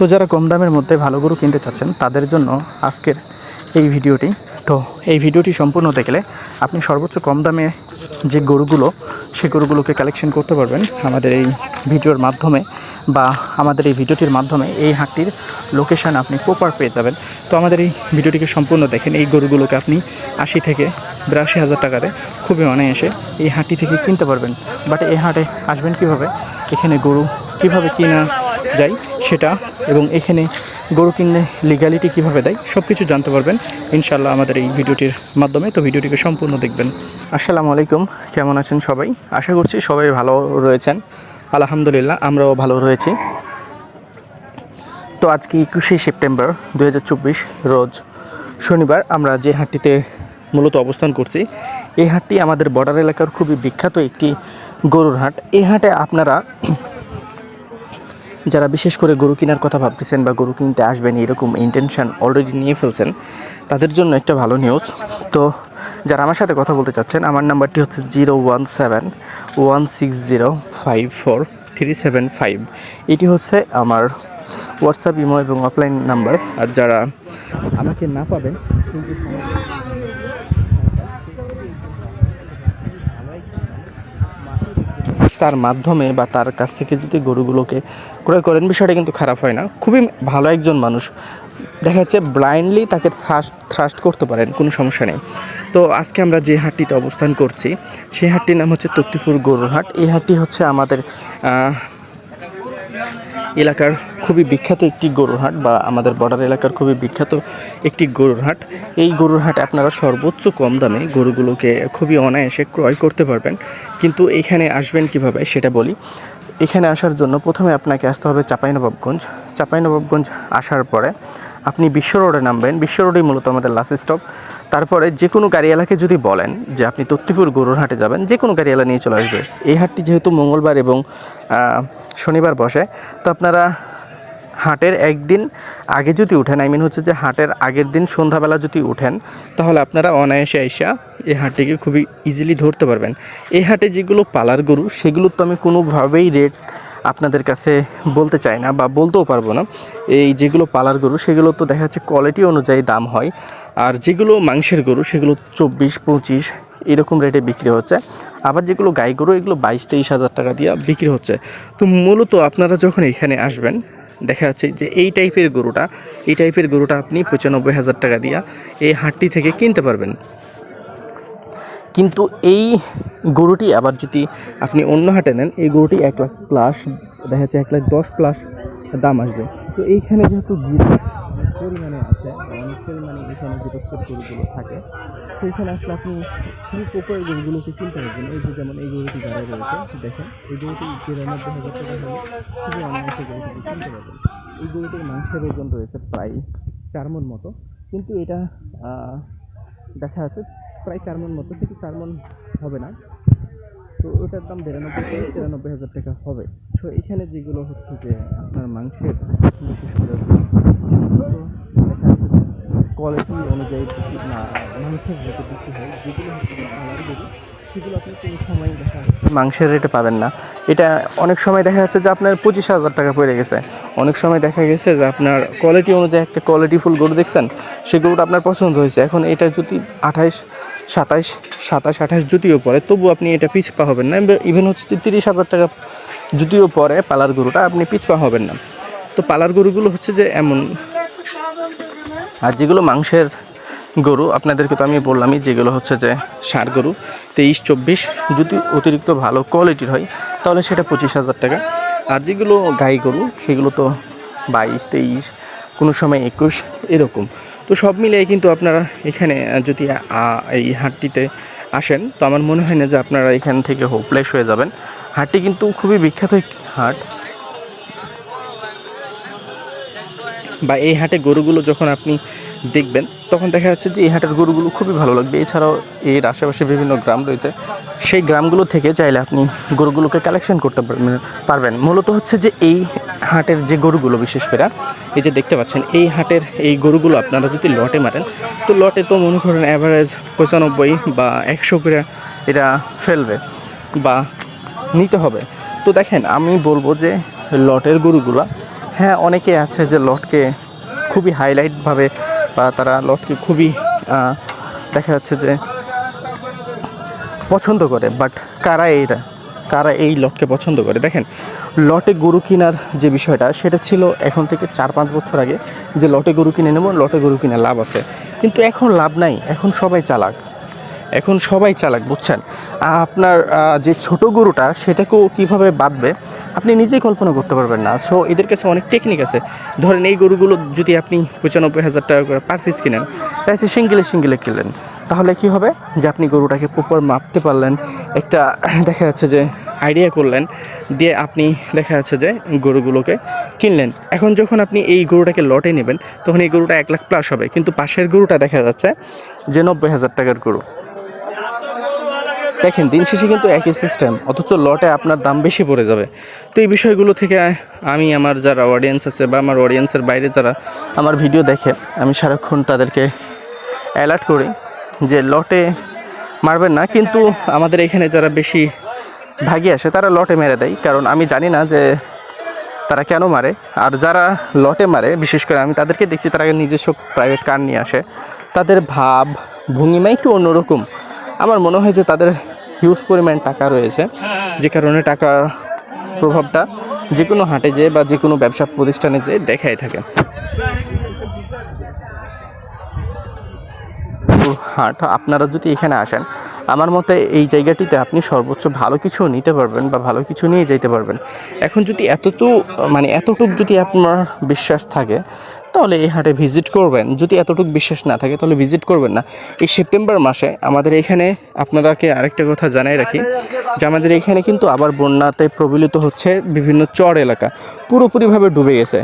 তো যারা কম দামের মধ্যে ভালো গরু কিনতে চাচ্ছেন, তাদের জন্য আজকের এই ভিডিওটি। তো এই ভিডিওটি সম্পূর্ণ দেখলে আপনি সর্বোচ্চ কম দামে যে গরুগুলো, সে গরুগুলোকে কালেকশন করতে পারবেন আমাদের এই ভিডিওর মাধ্যমে বা আমাদের এই ভিডিওটির মাধ্যমে এই হাটটির লোকেশান আপনি প্রপার পেয়ে যাবেন। তো আমাদের এই ভিডিওটিকে সম্পূর্ণ দেখেন। এই গরুগুলোকে আপনি আশি থেকে বিরাশি হাজার টাকাতে খুবই অনায়াসে এই হাটটি থেকে কিনতে পারবেন। বাট এই হাটে আসবেন কীভাবে? এখানে গরু কীভাবে কিনা যায় সেটা এবং এখানে গরু কিনলে লিগ্যালিটি কীভাবে দেয় সব কিছু জানতে পারবেন। ইনশাল্লাহ আমাদের এই ভিডিওটির মাধ্যমে। তো ভিডিওটিকে সম্পূর্ণ দেখবেন। আসসালামু আলাইকুম, কেমন আছেন সবাই? আশা করছি সবাই ভালো রয়েছেন। আলহামদুলিল্লাহ, আমরাও ভালো রয়েছি। তো আজকে একুশে সেপ্টেম্বর দু হাজার চব্বিশ রোজ শনিবার আমরা যে হাটটিতে মূলত অবস্থান করছি, এই হাটটি আমাদের বর্ডার এলাকার খুবই বিখ্যাত একটি গরুর হাট। এই হাটে আপনারা যারা বিশেষ করে গরু কেনার কথা ভাবতেছেন বা গরু কিনতে আসবেন এরকম ইন্টেনশন অলরেডি নিয়ে ফেলছেন, তাদের জন্য একটা ভালো নিউজ তো যারা আমার সাথে কথা বলতে চাচ্ছেন, আমার নাম্বারটি হচ্ছে zero one seven one six zero five four three seven five এটি হচ্ছে আমার হোয়াটসঅ্যাপ ইমো এবং অফলাইন নাম্বার আর যারা আমাকে না পাবেন, কিন্তু তার মাধ্যমে বা তার কাছ থেকে যদি গরুগুলোকে ক্রয় করেন, বিষয়টা কিন্তু খারাপ হয় না। খুবই ভালো একজন মানুষ। দেখা যাচ্ছে ব্লাইন্ডলি তাকে থ্রাস্ট থ্রাস্ট করতে পারেন, কোনো সমস্যা নেই। তো আজকে আমরা যে হাটটিতে অবস্থান করছি, সেই হাটটির নাম হচ্ছে তক্তিপুর গরুর হাট। এই হাটটি হচ্ছে আমাদের এলাকার খুবই বিখ্যাত একটি গরুর হাট বা আমাদের বর্ডার এলাকার খুবই বিখ্যাত একটি গরুর হাট। এই গরুর হাটে আপনারা সর্বোচ্চ কম দামে গরুগুলোকে খুবই অনায়াসে ক্রয় করতে পারবেন। কিন্তু এখানে আসবেন কীভাবে সেটা বলি। এখানে আসার জন্য প্রথমে আপনাকে আসতে হবে চাঁপাইনবাবগঞ্জ। চাঁপাইনবাবগঞ্জ আসার পরে আপনি বিশ্ব রোডে নামবেন, বিশ্ব রোডেই মূলত আমাদের লাস্ট স্টপ তারপরে যে কোনো গাড়িওয়ালাকে যদি বলেন যে আপনি তত্তিপুর গরুর হাটে যাবেন যে কোনো গাড়িওয়ালা নিয়ে চলে আসবে। এই হাটটি যেহেতু মঙ্গলবার এবং শনিবার বসে, তো আপনারা হাটের একদিন আগে যদি উঠেন আই মিন হচ্ছে যে হাটের আগের দিন সন্ধ্যাবেলা যদি উঠেন, তাহলে আপনারা অনায়াসে আইসা এই হাটটিকে খুবই ইজিলি ধরতে পারবেন। এই হাটে যেগুলো পালার গরু, সেগুলোর তো আমি কোনোভাবেই রেট আপনাদের কাছে বলতে চাই না বা বলতেও পারব না। এই যেগুলো পালার গরু, সেগুলো তো দেখা যাচ্ছে কোয়ালিটি অনুযায়ী দাম হয়। আর যেগুলো মাংসের গরু, সেগুলো চব্বিশ, পঁচিশ এরকম রেটে বিক্রি হচ্ছে। আবার যেগুলো গাই গরু, এগুলো বাইশ, তেইশ হাজার টাকা দিয়ে বিক্রি হচ্ছে। তো মূলত আপনারা যখন এখানে আসবেন, দেখা যাচ্ছে যে এই টাইপের গরুটা, এই টাইপের গরুটা আপনি পঁচানব্বই হাজার টাকা দিয়া এই হাটটি থেকে কিনতে পারবেন। কিন্তু এই গরুটি আবার যদি আপনি অন্য হাটে নেন, এই গরুটি এক লাখ প্লাস দেখা যাচ্ছে এক লাখ দশ প্লাস দাম আসবে। তো এইখানে যেহেতু গির পরিমাণে আছে, অনেক পরিমাণে এখানে প্রস্তুত গরুগুলো থাকে, সেইখানে আসলে আপনি খুবই প্রকারের গরুগুলোকে কিনতে পারবেন। এই যে যেমন এই গরুটি দাঁড়ায় রয়েছে, দেখেন, এই গরুটি তিরানব্বই হাজার টাকা হলে খুবই অনায়াসে গরুটিকে কিনতে পারবেন। এই গরুটির মাংসের ওজন রয়েছে প্রায় চার মন মতো। কিন্তু এটা দেখা যাচ্ছে প্রায় চার মন মতো কিন্তু চার মন হবে না। তো ওটার দাম বিরানব্বই থেকে তিরানব্বই হাজার টাকা হবে। সো এখানে যেগুলো হচ্ছে যে আপনার মাংসের বিশেষ করে কোয়ালিটি অনুযায়ী না, মাংসের হয়তো বিক্রি হয়, যেগুলো হচ্ছে গরু সেগুলো আপনি কোনো সময় দেখা মাংসের রেটে পাবেন না। এটা অনেক সময় দেখা যাচ্ছে যে আপনার পঁচিশ হাজার টাকা পড়ে গেছে। অনেক সময় দেখা গেছে যে আপনার কোয়ালিটি অনুযায়ী একটা কোয়ালিটিফুল গরু দেখছেন সেই গরুটা আপনার পছন্দ হয়েছে। এখন এটা যদি আঠাইশ সাতাইশ সাতাশ আঠাশ যদিও পরে তবু আপনি এটা পিছপা হবেন না। ইভেন হচ্ছে যে তিরিশ হাজার টাকা যদিও পরে পালার গরুটা আপনি পিছপা হবেন না। তো পালার গরুগুলো হচ্ছে যে এমন আর যেগুলো মাংসের গরু, আপনাদেরকে তো আমি বললামই যেগুলো হচ্ছে যে ষাঁড় গরু, তেইশ, চব্বিশ, যদি অতিরিক্ত ভালো কোয়ালিটির হয়, তাহলে সেটা পঁচিশ হাজার টাকা। আর যেগুলো গাই গরু, সেগুলো তো বাইশ, তেইশ, কোনো সময় একুশ, এরকম। তো সব মিলিয়ে কিন্তু আপনারা এখানে যদি এই হাটটিতে আসেন, তো আমার মনে হয় না যে আপনারা এখান থেকে হোপলেস হয়ে যাবেন। হাটটি কিন্তু খুবই বিখ্যাত একটি হাট। বা এই হাটে গরুগুলো যখন আপনি দেখবেন, তখন দেখা যাচ্ছে যে এই হাটের গরুগুলো খুবই ভালো লাগবে। এছাড়াও এর আশেপাশে বিভিন্ন গ্রাম রয়েছে। সেই গ্রামগুলো থেকে চাইলে আপনি গরুগুলোকে কালেকশন করতে পারবেন পারবেন। মূলত হচ্ছে যে এই হাটের যে গরুগুলো বিশেষ করে, এই যে দেখতে পাচ্ছেন, এই হাটের এই গরুগুলো আপনারা যদি লটে মারেন, তো লটে তো মনে করেন অ্যাভারেজ পঁচানব্বই বা একশো করে এরা ফেলবে বা নিতে হবে। তো দেখেন, আমি বলব যে লটের গরুগুলো হ্যাঁ অনেকে আছে যে লটকে খুবই হাইলাইটভাবে বা তারা লটকে খুবই দেখা যাচ্ছে যে পছন্দ করে। বাট কারা এইটা কারা এই লটকে পছন্দ করে? দেখেন, লটে গরু কেনার যে বিষয়টা, সেটা ছিল এখন থেকে চার পাঁচ বছর আগে যে লটে গরু কিনে নেব, লটে গরু কিনে লাভ আছে। কিন্তু এখন লাভ নাই, এখন সবাই চালাক। এখন সবাই চালাক, বুঝছেন? আপনার যে ছোট গরুটা, সেটাকেও কীভাবে বাঁধবে আপনি নিজেই কল্পনা করতে পারবেন না। সো এদের কাছে অনেক টেকনিক আছে। ধরেন এই গরুগুলো যদি আপনি পঁচানব্বই হাজার টাকা করে পার পিস কিনেন তাহলে সিঙ্গেলে সিঙ্গেলে কিনলেন, তাহলে কি হবে? যে আপনি গরুটাকে প্রপার মাপতে পারলেন, একটা দেখা যাচ্ছে যে আইডিয়া করলেন, দিয়ে আপনি দেখা যাচ্ছে যে গরুগুলোকে কিনলেন। এখন যখন আপনি এই গরুটাকে লটে নেবেন, তখন এই গরুটা এক লাখ প্লাস হবে। কিন্তু পাশের গরুটা দেখা যাচ্ছে যে নব্বই হাজার টাকার গরু। দেখেন, দিন শেষে কিন্তু একই সিস্টেম অথচ লটে আপনার দাম বেশি পড়ে যাবে। তো এই বিষয়গুলো থেকে আমি আমার যারা অডিয়েন্স আছে বা আমার অডিয়েন্সের বাইরে যারা আমার ভিডিও দেখে, আমি সারাক্ষণ তাদেরকে অ্যালার্ট করি যে লটে মারবেন না, কিন্তু আমাদের এখানে যারা বেশি ভাগি আসে, তারা লটে মেরে দেয়। কারণ আমি জানি না যে তারা কেন মারে। আর যারা লটে মারে, বিশেষ করে আমি তাদেরকে দেখছি, তারা নিজস্ব প্রাইভেট কার নিয়ে আসে। তাদের ভাব, ভঙ্গিমা একটু অন্যরকম। আমার মনে হয় যে তাদের হিউজ পরিমাণ টাকা রয়েছে। যে কারণে টাকার প্রভাবটা যে কোনো হাটে যেয়ে বা যে কোনো ব্যবসা প্রতিষ্ঠানে যেয়ে দেখাই থাকে। হাট, আপনারা যদি এখানে আসেন আমার মতে এই জায়গাটিতে আপনি সর্বোচ্চ ভালো কিছু নিতে পারবেন বা ভালো কিছু নিয়ে যেতে পারবেন। এখন যদি এতটু মানে এতটুক যদি আপনার বিশ্বাস থাকে, তাহলে এই হাটে ভিজিট করবেন। যদি এতটুকু বিশ্বাস না থাকে, তাহলে ভিজিট করবেন না। এই সেপ্টেম্বর মাসে আমাদের এখানে আপনারাকে আরেকটা কথা জানাই রাখি, যে আমাদের এখানে কিন্তু আবার বন্যাতে প্রবলিত হচ্ছে বিভিন্ন চর এলাকা। পুরোপুরিভাবে ডুবে গেছে।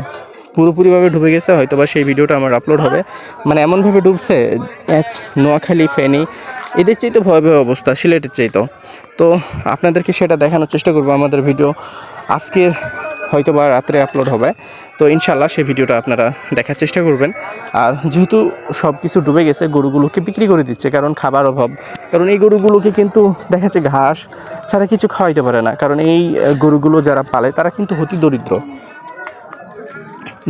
পুরোপুরিভাবে ডুবে গেছে হয়তো বা সেই ভিডিওটা আমার আপলোড হবে। মানে এমনভাবে ডুবছে নোয়াখালী, ফেনী এদের চাইতে ভয়াবহ অবস্থা, সিলেটের চাইতেও। তো আপনাদেরকে সেটা দেখানোর চেষ্টা করব আমাদের ভিডিও আজকের হয়তো বা রাত্রে আপলোড হবে। তো ইনশাল্লাহ সেই ভিডিওটা আপনারা দেখার চেষ্টা করবেন। আর যেহেতু সব কিছু ডুবে গেছে, গরুগুলোকে বিক্রি করে দিচ্ছে, কারণ খাবার অভাব। কারণ এই গরুগুলোকে কিন্তু দেখা যাচ্ছে ঘাস ছাড়া কিছু খাওয়াইতে পারে না। কারণ এই গরুগুলো যারা পালে, তারা কিন্তু অতি দরিদ্র।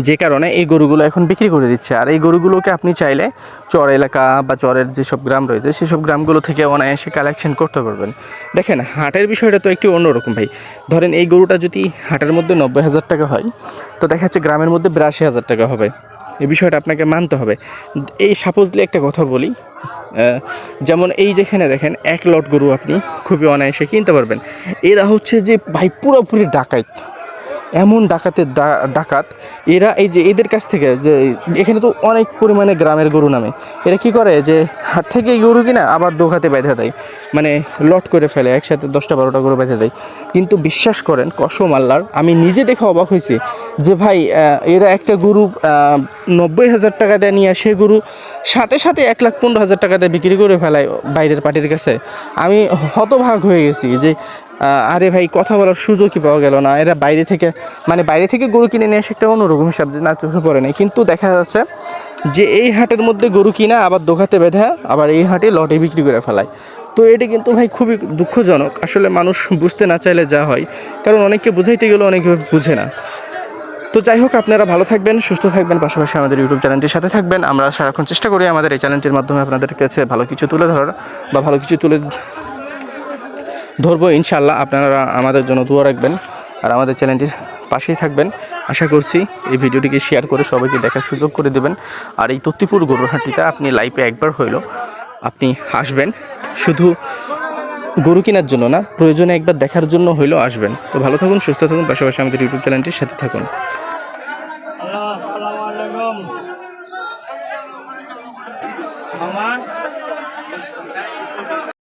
যে কারণে এই গরুগুলো এখন বিক্রি করে দিচ্ছে। আর এই গরুগুলোকে আপনি চাইলে চর এলাকা বা চরের যেসব গ্রাম রয়েছে, সেসব গ্রামগুলো থেকে অনায়াসে কালেকশন করতে পারবেন। দেখেন, হাটের বিষয়টা তো একটু অন্যরকম ভাই। ধরেন এই গরুটা যদি হাটের মধ্যে নব্বই হাজার টাকা হয়, তো দেখা যাচ্ছে গ্রামের মধ্যে বিরাশি হাজার টাকা হবে। এই বিষয়টা আপনাকে মানতে হবে। এই সাপোজলি একটা কথা বলি যেমন এই যেখানে দেখেন, এক লট গরু আপনি খুবই অনায়াসে কিনতে পারবেন। এরা হচ্ছে যে ভাই পুরোপুরি ডাকাইত। এমন ডাকাতের ডাকাত, এরা এই যে এদের কাছ থেকে যে এখানে তো অনেক পরিমাণে গ্রামের গরু নামে। এরা কি করে যে হাট থেকে গরু কিনা আবার দোকাতে বেঁধে দেয়। মানে লট করে ফেলে, একসাথে দশটা বারোটা গরু বেঁধে দেয়। কিন্তু বিশ্বাস করেন, কসম আল্লাহর, আমি নিজে দেখে অবাক হয়েছি যে ভাই এরা একটা গরু নব্বই হাজার টাকা দেয় নিয়ে সে গরু সাথে সাথে এক লাখ পনেরো হাজার টাকা দিয়ে বিক্রি করে ফেলায় বাইরের পার্টির কাছে। আমি হতভাগ হয়ে গেছি যে আরে ভাই, কথা বলার সুযোগই পাওয়া গেল না। এরা বাইরে থেকে মানে বাইরে থেকে গরু কিনে নিয়ে আসে একটা অন্যরকম হিসাব না, চোখে পড়ে নাই। কিন্তু দেখা যাচ্ছে যে এই হাটের মধ্যে গরু কিনা, আবার দোকাতে বেঁধে, আবার এই হাটে লটে বিক্রি করে ফেলায়। তো এটা কিন্তু ভাই খুবই দুঃখজনক। আসলে মানুষ বুঝতে না চাইলে যা হয়। কারণ অনেককে বুঝাইতে গেলে অনেকে বুঝে না। তো যাই হোক, আপনারা ভালো থাকবেন, সুস্থ থাকবেন, পাশাপাশি আমাদের ইউটিউব চ্যানেলটির সাথে থাকবেন। আমরা সারাক্ষণ চেষ্টা করি আমাদের এই চ্যানেলটির মাধ্যমে আপনাদের কাছে ভালো কিছু তুলে ধরার বা ভালো কিছু তুলে ধরবো ইনশাল্লাহ আপনারা আমাদের জন্য দোয়া রাখবেন আর আমাদের চ্যানেলটির পাশেই থাকবেন। আশা করছি এই ভিডিওটিকে শেয়ার করে সবাইকে দেখার সুযোগ করে দেবেন। আর এই তত্তিপুর গরুহাটিতে আপনি লাইফে একবার হইল আপনি আসবেন। শুধু গরু কেনার জন্য না, প্রয়োজনে একবার দেখার জন্য হইলেও আসবেন। তো ভালো থাকুন, সুস্থ থাকুন, পাশাপাশি আমাদের ইউটিউব চ্যানেলটির সাথে থাকুন।